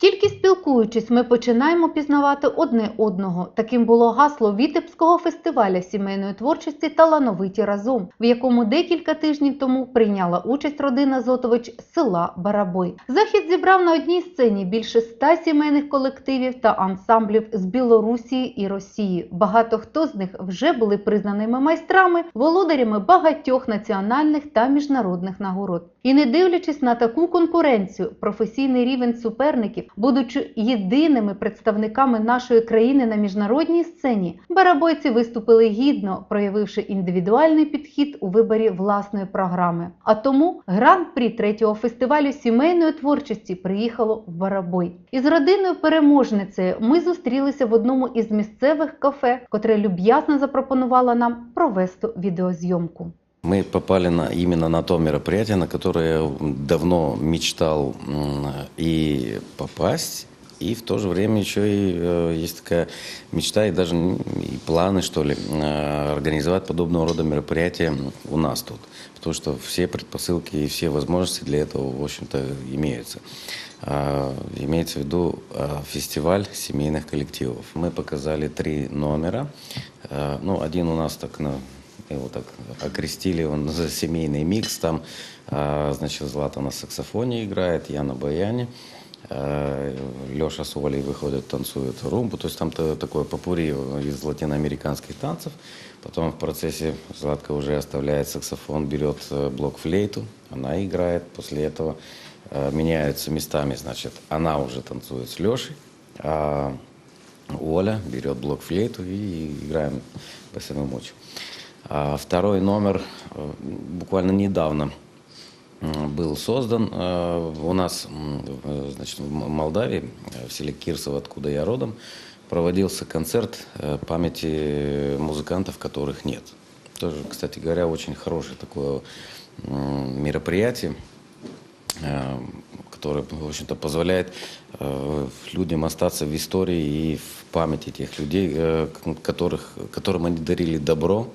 Тільки спілкуючись, ми починаємо пізнавати одне одного. Таким було гасло Вітебського фестиваля сімейної творчості Талановиті разом, в якому декілька тижнів тому прийняла участь родина Зотович з села Барабой. Захід зібрав на одній сцені більше ста сімейних колективів та ансамблів з Білорусі і Росії. Багато хто з них вже були признаними майстрами, володарями багатьох національних та міжнародних нагород. І не дивлячись на таку конкуренцію, професійний рівень суперників, будучи єдиними представниками нашої країни на міжнародній сцені, барабойці виступили гідно, проявивши індивідуальний підхід у виборі власної програми. А тому гран-прі третього фестивалю сімейної творчості приїхало в Барабой. Із родиною переможницею ми зустрілися в одному із місцевих кафе, котре люб'язно запропонувало нам провести відеозйомку. Мы попали на, именно на то мероприятие, на которое я давно мечтал и попасть, и в то же время еще и э, есть такая мечта и даже и планы, что ли, э, организовать подобного рода мероприятия у нас тут. Потому что все предпосылки и все возможности для этого, в общем-то, имеются. А, Имеется в виду а, фестиваль семейных коллективов. Мы показали три номера. А, Ну, один у нас так на его так окрестили, он за семейный микс. Там, а, значит, Злата на саксофоне играет, я на баяне. Леша с Олей выходят, танцуют румбу. То есть там то- такое попури из латиноамериканских танцев. Потом в процессе Златка уже оставляет саксофон, берет э, блок-флейту, она играет. После этого э, меняются местами, значит, она уже танцует с Лешей, а Оля берет блок-флейту и играем по самому мочи. А второй номер э, буквально недавно был создан э, у нас, э, значит, в Молдавии, в селе Кирсово, откуда я родом, проводился концерт памяти музыкантов, которых нет. Тоже, кстати говоря, очень хорошее такое мероприятие, которое, в общем-то, позволяет людям остаться в истории и в памяти тех людей, которых, которым они дарили добро,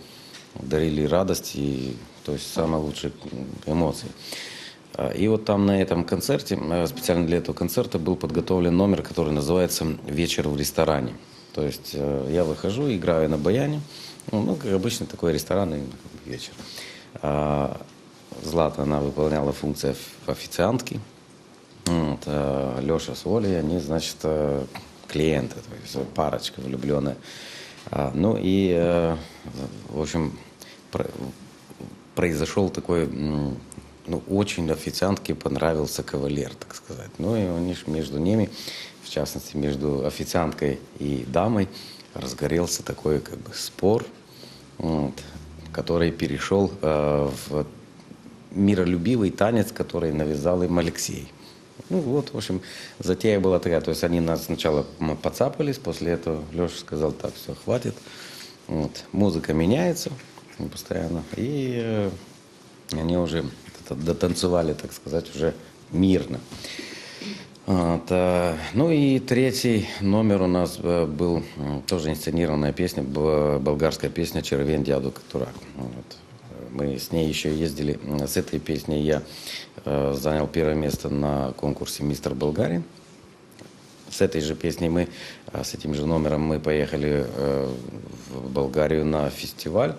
дарили радость и, то есть, самые лучшие эмоции. А, И вот там на этом концерте, э, специально для этого концерта, был подготовлен номер, который называется «Вечер в ресторане». То есть э, я выхожу, играю на баяне, ну, ну, как обычный такой ресторанный вечер. А, Злата, она выполняла функцию оф- официантки. Вот, а Леша с Олей, они, значит, э, клиенты, то есть парочка влюбленная. А, Ну и, в общем, произошел такой, ну, очень официантке понравился кавалер, так сказать. Ну и у них между ними, в частности, между официанткой и дамой, разгорелся такой как бы спор, вот, который перешел э, в миролюбивый танец, который навязал им Алексей. Ну вот, в общем, затея была такая. То есть они нас сначала поцапались, после этого Леша сказал, так, все, хватит. Вот. Музыка меняется постоянно. И э, они уже дотанцевали, так сказать, уже мирно. Вот, э, ну и третий номер у нас э, был тоже инсценированная песня, болгарская песня «Червен дяду Катурак». Вот. Мы с ней еще ездили, с этой песней я занял первое место на конкурсе «Мистер Болгарин». С этой же песней мы, с этим же номером мы поехали в Болгарию на фестиваль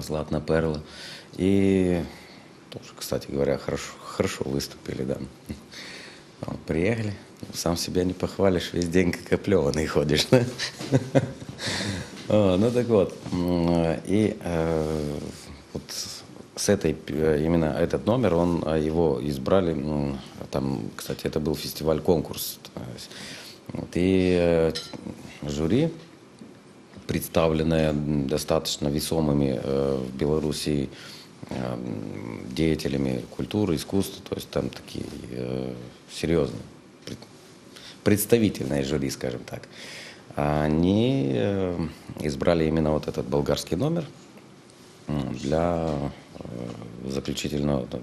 «Златная перла». И тоже, кстати говоря, хорошо, хорошо выступили, да. Приехали, сам себя не похвалишь, весь день как оплеванный ходишь. да. Ну так вот, и э, вот с этой, э, именно этот номер, он, э, его избрали, м, там, кстати, это был фестиваль-конкурс. вот, И жюри, представленное м, достаточно весомыми э, в Белоруссии э, деятелями культуры, искусства, то есть там такие э, серьезные, пред- представительное жюри, скажем так. Они избрали именно вот этот болгарский номер для заключительного там,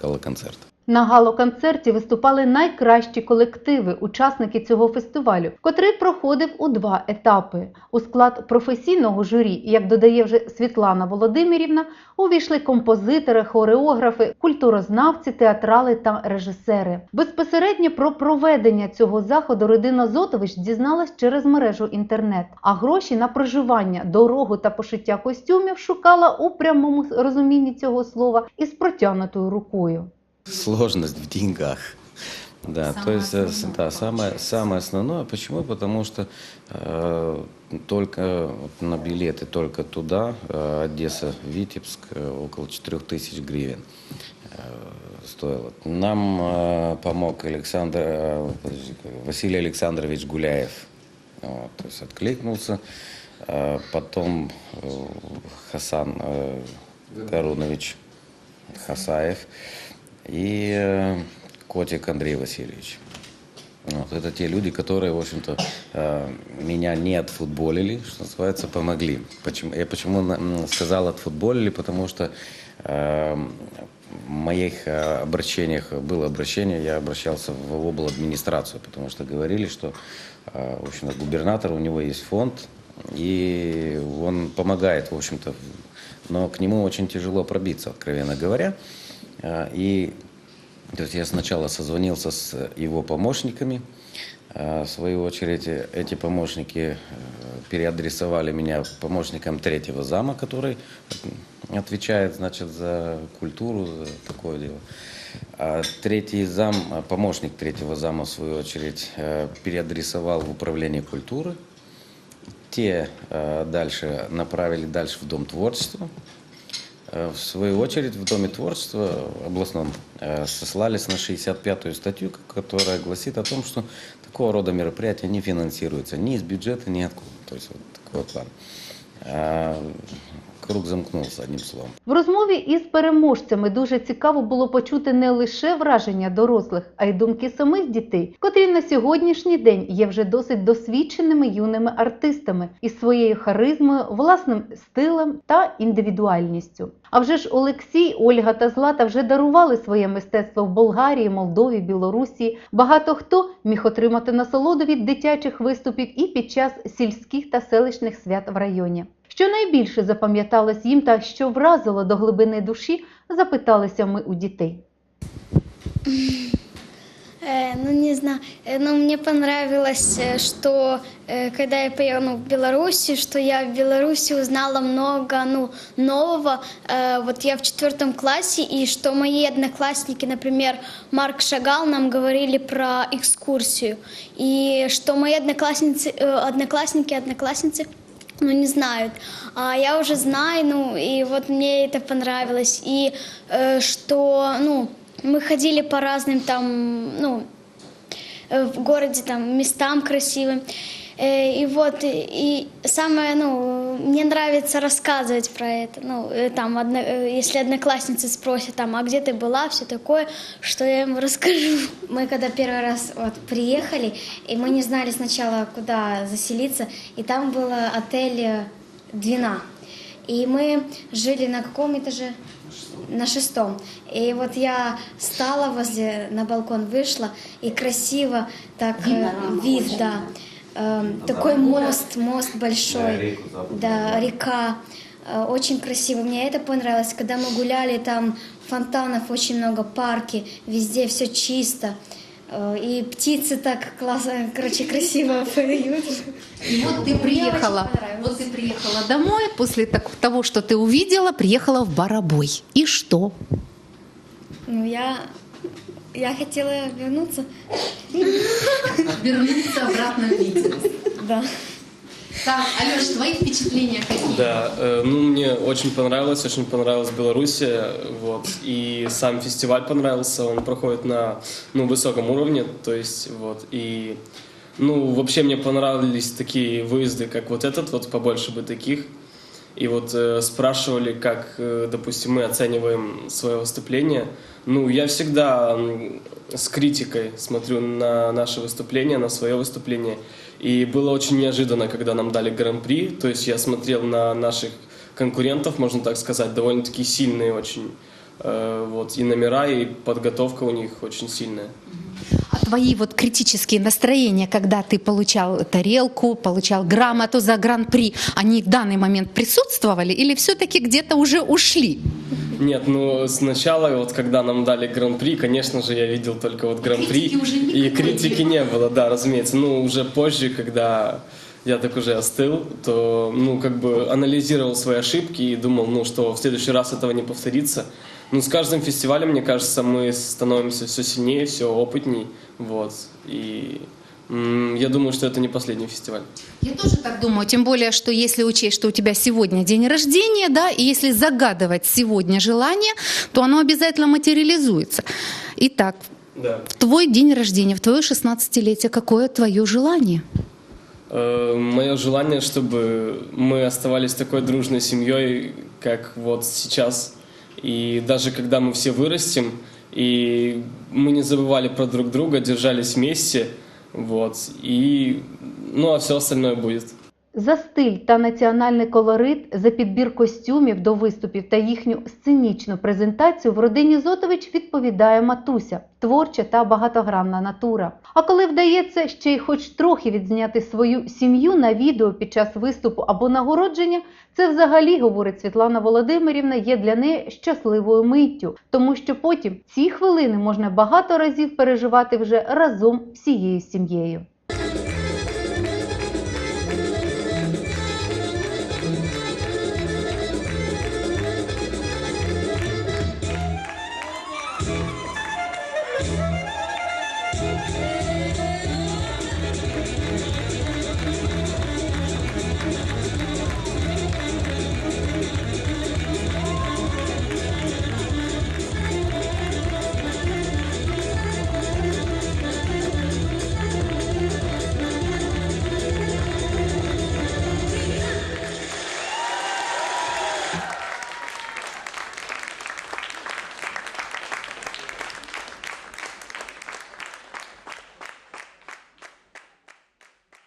гала-концерта. На гало-концерті виступали найкращі колективи, учасники цього фестивалю, котрий проходив у два етапи. У склад професійного журі, як додає вже Світлана Володимирівна, увійшли композитори, хореографи, культурознавці, театрали та режисери. Безпосередньо про проведення цього заходу родина Зотович дізналась через мережу інтернет, а гроші на проживання, дорогу та пошиття костюмів шукала у прямому розумінні цього слова із протягнутою рукою. Сложность в деньгах. Да, Самое то есть, э, основное. да, самое, самое основное. Почему? Потому что э, только вот на билеты только туда, э, Одесса, Витебск, э, около 4000 гривен э, стоило. Нам э, помог Александр, э, Василий Александрович Гуляев. Вот, то есть откликнулся. Э, потом э, Хасан э, Гарунович Хасаев и э, Котик Андрей Васильевич. Вот, это те люди, которые, в общем-то, э, меня не отфутболили, что называется, помогли. Почему, я почему сказал отфутболили? Потому что э, в моих обращениях было обращение, я обращался в обл. администрацию, потому что говорили, что, в общем-то, губернатор, у него есть фонд, и он помогает, в общем-то, но к нему очень тяжело пробиться, откровенно говоря. Э, И то есть я сначала созвонился с его помощниками. А, В свою очередь, эти помощники э, переадресовали меня помощникам третьего зама, который отвечает, значит, за культуру, за такое дело. А третий зам, а помощник третьего зама, в свою очередь, э, переадресовал в управление культуры. Те э, дальше направили дальше в Дом творчества. Э, В свою очередь, в Доме творчества областном э, сослались на 65-ю статью, которая гласит о том, что такого рода мероприятия не финансируются ни из бюджета, ни откуда. То есть вот такой план. Круг замкнулся, одним словом. В розмові із переможцями дуже цікаво було почути не лише враження дорослих, а й думки самих дітей, котрі на сьогоднішній день є вже досить досвідченими юними артистами із своєю харизмою, власним стилем та індивідуальністю. А вже ж Олексій, Ольга та Злата вже дарували своє мистецтво в Болгарії, Молдові, Білорусі. Багато хто міг отримати насолоду від дитячих виступів і під час сільських та селищних свят в районі. Що найбільше запам'яталось їм та що вразило до глибини душі, запиталися ми у дітей. Э, ну, не знаю. Э, Но мне понравилось, э, что э, когда я поехала ну, в Беларусь, что я в Беларуси узнала много ну, нового. Э, Вот я в четвертом классе, и что мои одноклассники, например, Марк Шагал, нам говорили про экскурсию. И что мои одноклассницы, э, одноклассники, одноклассницы Ну, не знают. А я уже знаю, ну, и вот мне это понравилось. И э, что, ну, мы ходили по разным там, ну, э, в городе там местам красивым. Э, И вот, и, и самое, ну, мне нравится рассказывать про это. Ну, э, там, одно- э, если одноклассницы спросят, там, а где ты была, все такое, что я им расскажу. Мы когда первый раз вот приехали, и мы не знали сначала, куда заселиться, и там был отель Двина. И мы жили на каком этаже? На шестом. И вот я стала возле, на балкон вышла, и красиво так э, вид, да. Эм, такой мост, мост большой. Да, река. Э, Очень красиво. Мне это понравилось. Когда мы гуляли, там фонтанов очень много, парки, везде все чисто. Э, И птицы так классно, короче, красиво поют. И вот ты приехала, вот ты приехала домой после того, что ты увидела, приехала в Барабой. И что? Ну, я, я хотела вернуться. Вернуться обратно в Питер. Да. Так, Алеш, твои впечатления какие? Да, э, ну мне очень понравилось, очень понравилась Белоруссия, вот, и сам фестиваль понравился, он проходит на, ну, высоком уровне, то есть, вот, и, ну, вообще мне понравились такие выезды, как вот этот, вот, побольше бы таких, и вот э, спрашивали, как, э, допустим, мы оцениваем свое выступление. Ну, я всегда м, с критикой смотрю на наше выступление, на свое выступление. И было очень неожиданно, когда нам дали гран-при. То есть я смотрел на наших конкурентов, можно так сказать, довольно-таки сильные очень Э, вот, и номера, и подготовка у них очень сильная. А твои вот критические настроения, когда ты получал тарелку, получал грамоту за гран-при, они в данный момент присутствовали или все-таки где-то уже ушли? Нет, ну сначала, вот когда нам дали гран-при, конечно же, я видел только вот гран-при. И критики не было, да, разумеется. Ну, уже позже, когда я так уже остыл, то, ну, как бы анализировал свои ошибки и думал, ну, что в следующий раз этого не повторится. Ну, с каждым фестивалем, мне кажется, мы становимся все сильнее, все опытней, вот. И я думаю, что это не последний фестиваль. Я тоже так думаю, тем более, что если учесть, что у тебя сегодня день рождения, да, и если загадывать сегодня желание, то оно обязательно материализуется. Итак, Да. в твой день рождения, в твое 16-летие, какое твое желание? Мое желание, чтобы мы оставались такой дружной семьей, как вот сейчас. И даже когда мы все вырастем, и мы не забывали про друг друга, держались вместе, вот. И, ну, а все остальное будет. За стиль та національний колорит, за підбір костюмів до виступів та їхню сценічну презентацію в родині Зотович відповідає матуся, творча та багатогранна натура. А коли вдається ще й хоч трохи відзняти свою сім'ю на відео під час виступу або нагородження, це взагалі, говорить Світлана Володимирівна, є для неї щасливою миттю, тому що потім ці хвилини можна багато разів переживати вже разом всією сім'єю.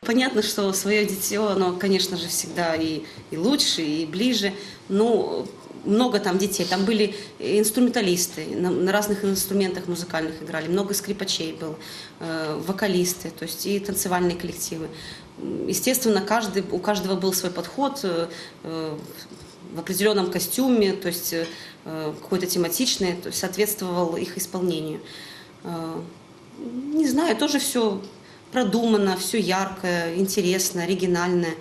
Понятно, что свое дитё, оно, конечно же, всегда и, и лучше, и ближе. Ну, много там детей. Там были инструменталисты, на, на разных инструментах музыкальных играли. Много скрипачей было, э, вокалисты, то есть и танцевальные коллективы. Естественно, каждый, у каждого был свой подход э, э, в определенном костюме, то есть э, какой-то тематичный, то есть соответствовал их исполнению. Э, не знаю, тоже все продумано, все яркое, интересно, оригинальное.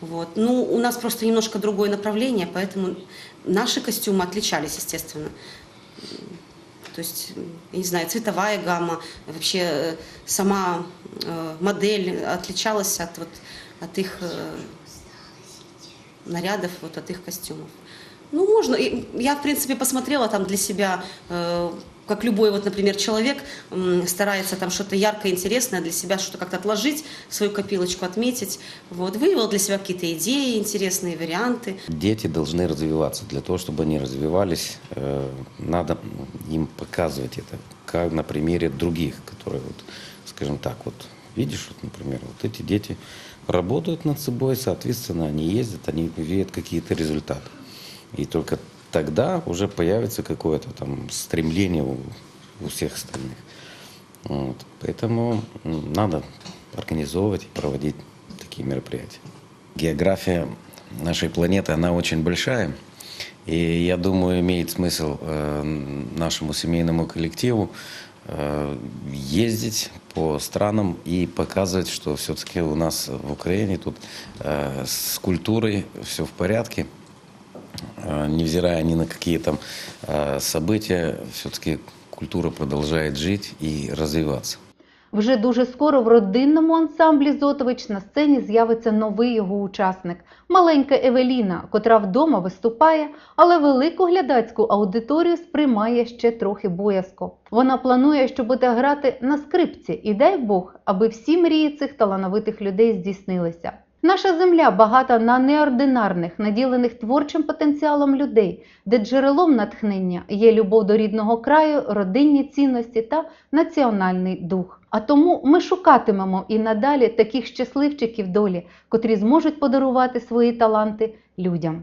Вот. Ну, у нас просто немножко другое направление, поэтому наши костюмы отличались, естественно. То есть, я не знаю, цветовая гамма, вообще э, сама э, модель отличалась от, вот, от их э, нарядов, вот, от их костюмов. Ну, можно. И Я, в принципе, посмотрела там для себя, э, как любой, вот, например, человек м, старается там что-то яркое, интересное для себя, что-то как-то отложить, свою копилочку отметить. Вот, выявила для себя какие-то идеи, интересные варианты. Дети должны развиваться. Для того, чтобы они развивались, э, надо им показывать это, как на примере других, которые, вот, скажем так, вот видишь, вот, например, вот эти дети работают над собой, соответственно, они ездят, они видят какие-то результаты. И только тогда уже появится какое-то там стремление у, у всех остальных. Вот. Поэтому надо организовывать и проводить такие мероприятия. География нашей планеты, она очень большая. И я думаю, имеет смысл э, нашему семейному коллективу э, ездить по странам и показывать, что все-таки у нас в Украине тут э, с культурой все в порядке. Э, невзирая ни на какие там э, события, все-таки культура продолжает жить и развиваться. Вже дуже скоро в родинному ансамблі Зотович на сцені з'явиться новий його учасник маленька Евеліна, котра вдома виступає, але велику глядацьку аудиторію сприймає ще трохи боязко. Вона планує, що буде грати на скрипці, і дай Бог, аби всі мрії цих талановитих людей здійснилися. Наша земля багата на неординарних, наділених творчим потенціалом людей, де джерелом натхнення є любов до рідного краю, родинні цінності та національний дух. А тому ми шукатимемо і надалі таких щасливчиків долі, котрі зможуть подарувати свої таланти людям.